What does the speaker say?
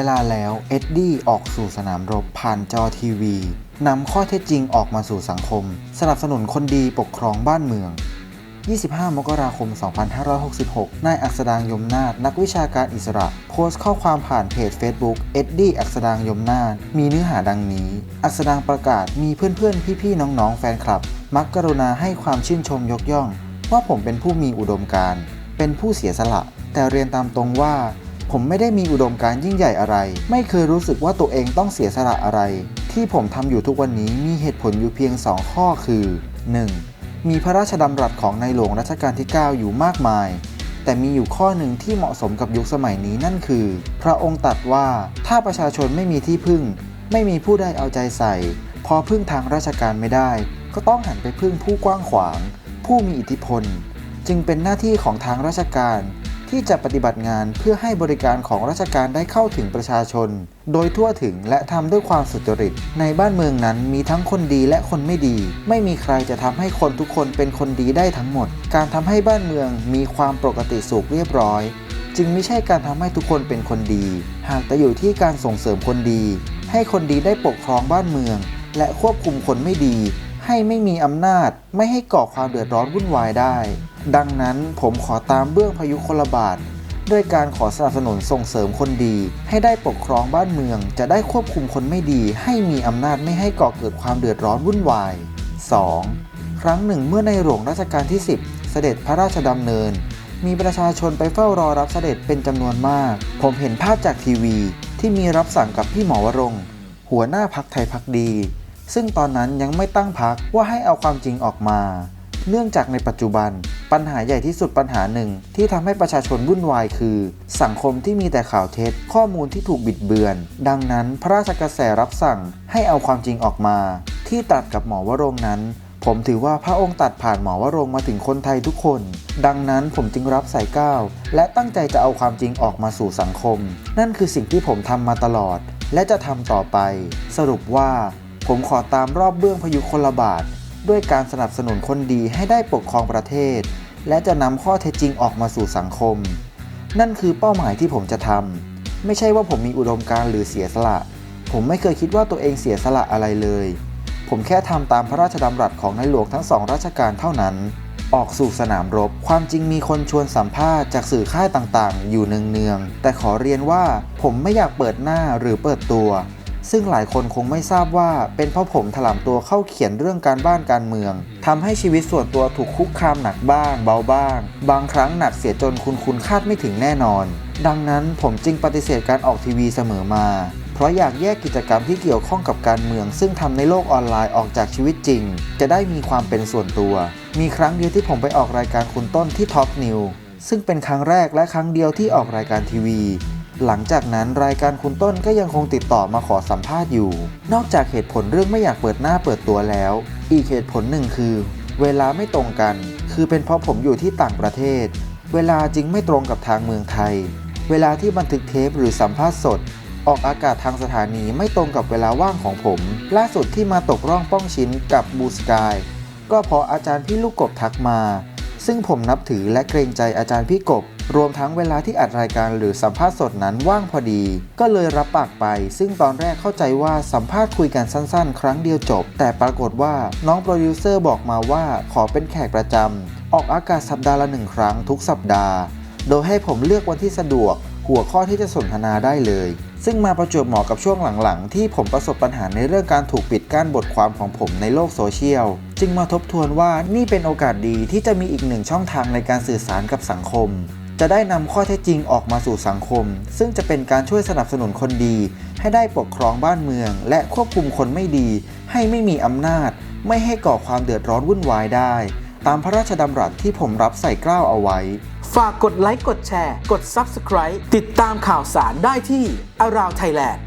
เวลาแล้วเอ็ดดี้ออกสู่สนามรบผ่านจอทีวีนำข้อเท็จจริงออกมาสู่สังคม สนับสนุนคนดีปกครองบ้านเมือง 25 มกราคม 2566 นายอักษดางยมนาถนักวิชาการอิสระ โพสต์ข้อความผ่านเพจ Facebook เอ็ดดี้อักษดางยมนาถมีเนื้อหาดังนี้ อักษดางประกาศมีเพื่อนๆ พี่ๆ น้องๆ แฟนคลับ มักกรุณาให้ความชื่นชมยกย่อง ว่าผมเป็นผู้มีอุดมการณ์เป็นผู้เสียสละ แต่เรียนตามตรงว่า ผมไม่ได้มีอุดมการณ์ยิ่งใหญ่อะไร ไม่เคยรู้สึกว่าตัวเองต้องเสียสละอะไร ที่ผมทำอยู่ทุกวันนี้มีเหตุผลอยู่เพียง 2 ข้อคือ 1. มีพระราชดำรัสของในหลวงรัชกาลที่ 9 อยู่มากมาย แต่มีอยู่ข้อหนึ่งที่เหมาะสมกับยุคสมัยนี้นั่นคือ พระองค์ตรัสว่าถ้าประชาชนไม่มีที่พึ่ง ไม่มีผู้ใดเอาใจใส่ พอพึ่งทางราชการไม่ได้ ก็ต้องหันไปพึ่งผู้กว้างขวาง ผู้มีอิทธิพล จึงเป็นหน้าที่ของทางราชการ ที่จะปฏิบัติงานเพื่อให้บริการของราชการได้เข้าถึงประชาชน โดยทั่วถึงและทำด้วยความสุจริต ในบ้านเมืองนั้นมีทั้งคนดีและคนไม่ดี ไม่มีใครจะทำให้คนทุกคนเป็นคนดีได้ทั้งหมด การทำให้บ้านเมืองมีความปกติสุขเรียบร้อย จึงไม่ใช่การทำให้ทุกคนเป็นคนดี หากแต่อยู่ที่การส่งเสริมคนดี ให้คนดีได้ปกครองบ้านเมือง และควบคุมคนไม่ดี ให้ไม่มีอำนาจ ไม่ให้ก่อความเดือดร้อนวุ่นวายได้ ดังนั้นผมขอตามเบื้องพายุคนละบาทด้วยการขอสนับสนุนส่งเสริมคนดี ให้ได้ปกครองบ้านเมือง จะได้ควบคุมคนไม่ดี ให้มีอำนาจไม่ให้ก่อเกิดความเดือดร้อนวุ่นวาย 2. ครั้งหนึ่งเมื่อในหลวงรัชกาลที่ 10 เสด็จพระราชดำเนิน มีประชาชนไปเฝ้ารอรับเสด็จเป็นจำนวนมาก ผมเห็นภาพจากทีวีที่มีรับสั่งกับพี่หมอวรงหัวหน้าพักไทยพักดี ซึ่งตอนนั้นยังไม่ตั้งพักว่าให้เอาความจริงออกมา เนื่องจากในปัจจุบัน ปัญหาใหญ่ที่สุดปัญหาหนึ่งที่ทำให้ประชาชนวุ่นวายคือ สังคมที่มีแต่ข่าวเท็จ ข้อมูลที่ถูกบิดเบือน ดังนั้นพระราชกระแสรับสั่งให้เอาความจริงออกมา ที่ตัดกับหมอวรงนั้นผมถือว่าพระองค์ตัดผ่านหมอวรงมาถึงคนไทยทุกคน ดังนั้นผมจึงรับสายก้าวและตั้งใจจะเอาความจริงออกมาสู่สังคม นั่นคือสิ่งที่ผมทำมาตลอด และจะทำต่อไป สรุปว่า ผมขอตามรอบเบื้องพยุคนละบาท ด้วยการสนับสนุนคนดีให้ได้ปกครองประเทศ และจะนำข้อเท็จจริงออกมาสู่สังคม นั่นคือเป้าหมายที่ผมจะทำไม่ใช่ว่าผมมีอุดมการณ์หรือเสียสละ ผมไม่เคยคิดว่าตัวเองเสียสละอะไรเลย ผมแค่ทำตามพระราชดำรัสของในหลวงทั้งสองราชการเท่านั้น ออกสู่สนามรบ ความจริงมีคนชวนสัมภาษณ์จากสื่อค่ายต่างๆ อยู่เนืองๆแต่ขอเรียนว่าผมไม่อยากเปิดหน้าหรือเปิดตัว ซึ่งหลายคนคงไม่ทราบว่าเป็นเพราะผมถลำตัวเข้าเขียนเรื่องการบ้านการเมืองทำให้ชีวิตส่วนตัวถูกคุกคามหนักบ้าง เบาบ้าง บางครั้งหนักเสียจนคุณคุณคาดไม่ถึงแน่นอน ดังนั้นผมจึงปฏิเสธการออกทีวีเสมอมา เพราะอยากแยกกิจกรรมที่เกี่ยวข้องกับการเมือง ซึ่งทำในโลกออนไลน์ออกจากชีวิตจริง จะได้มีความเป็นส่วนตัว มีครั้งเดียวที่ผมไปออกรายการคุณต้นที่ท็อปนิวซึ่งเป็นครั้งแรกและครั้งเดียวที่ออกรายการทีวี หลังจากนั้นรายการคุณต้นก็ยังคงติดต่อมาขอสัมภาษณ์อยู่ นอกจากเหตุผลเรื่องไม่อยากเปิดหน้าเปิดตัวแล้ว อีกเหตุผลหนึ่งคือ เวลาไม่ตรงกัน คือเป็นเพราะผมอยู่ที่ต่างประเทศ เวลาจึงไม่ตรงกับทางเมืองไทย เวลาที่บันทึกเทปหรือสัมภาษณ์สด ออกอากาศทางสถานีไม่ตรงกับเวลาว่างของผม ล่าสุดที่มาตกร่องป้องชิ้นกับบูสกายก็เพราะอาจารย์พี่ลูกกบทักมา ซึ่งผมนับถือและเกรงใจอาจารย์พี่กบ รวมทั้งเวลาที่อัดรายการหรือสัมภาษณ์สดนั้นว่างพอดี ก็เลยรับปากไป ซึ่งตอนแรกเข้าใจว่าสัมภาษณ์คุยกันสั้นๆ ครั้งเดียวจบ แต่ปรากฏว่าน้องโปรดิวเซอร์บอกมาว่าขอเป็นแขกประจำออกอากาศสัปดาห์ละหนึ่งครั้งทุกสัปดาห์ โดยให้ผมเลือกวันที่สะดวก หัวข้อที่จะสนทนาได้เลย ซึ่งมาประจวบเหมาะกับช่วงหลังๆ ที่ผมประสบปัญหาในเรื่องการถูกปิดกั้นบทความของผมในโลกโซเชียลจึงมาทบทวนว่านี่เป็นโอกาสดีที่จะมีอีกหนึ่งช่องทางในการสื่อสารกับสังคม จะได้นำข้อเท็จจริงออกมาสู่สังคม ซึ่งจะเป็นการช่วยสนับสนุนคนดี ให้ได้ปกครองบ้านเมือง และควบคุมคนไม่ดี ให้ไม่มีอำนาจ ไม่ให้ก่อความเดือดร้อนวุ่นวายได้ ตามพระราชดำรัสที่ผมรับใส่เกล้าเอาไว้ ฝากกดไลค์กดแชร์ กด Subscribe ติดตามข่าวสารได้ที่ Around Thailand